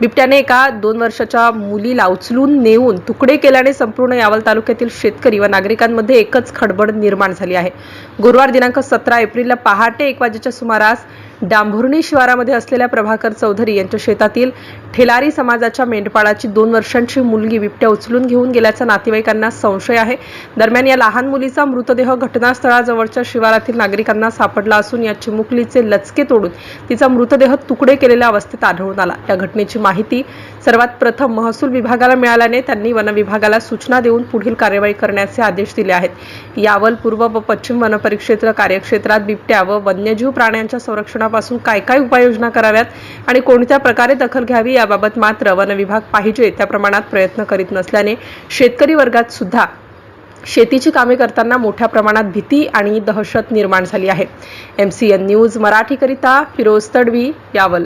बिबट्याने एका दोन वर्षाच्या मुलीला उचलून नेऊन तुकडे केल्याने संपूर्ण यावल तालुक्यातील शेतकरी व नागरिकांमध्ये एकच खडबड निर्माण झाली आहे. गुरुवार दिनांक सतरा एप्रिलला पहाटे एक वाजेच्या सुमारास डांभुर्णी शिवारामध्ये असलेल्या प्रभाकर चौधरी यांच्या शेतातील ठेलारी समाजाच्या मेंढपाळाची दोन वर्षांची मुलगी बिबट्या उचलून घेऊन गेल्याचा नातेवाईकांना संशय आहे. दरम्यान या लहान मुलीचा मृतदेह घटनास्थळाजवळच्या शिवारातील नागरिकांना सापडला असून या चिमुकलीचे लचके तोडून तिचा मृतदेह तुकडे केलेल्या अवस्थेत आढळून आला. या घटनेची माहिती सर्वात प्रथम महसूल विभागाला मिळाल्याने त्यांनी वन विभागाला सूचना देऊन पुढील कार्यवाही करण्याचे आदेश दिले आहेत. यावल पूर्व व पश्चिम वनपरिक्षेत्र कार्यक्षेत्रात बिबट्या व वन्यजीव प्राण्यांच्या संरक्षणा संरक्षणापासून काय काय उपाययोजना कराव्यात आणि कोणत्या प्रकारे दखल घ्यावी याबाबत मात्र वन विभाग पाहिजे त्या प्रमाणात प्रयत्न करीत नसल्याने शेतकरी वर्गात सुद्धा शेतीची कामे करताना मोठ्या प्रमाणात भीती आणि दहशत निर्माण झाली आहे. एम सी एन न्यूज मराठीकरिता फिरोज तडवी यावल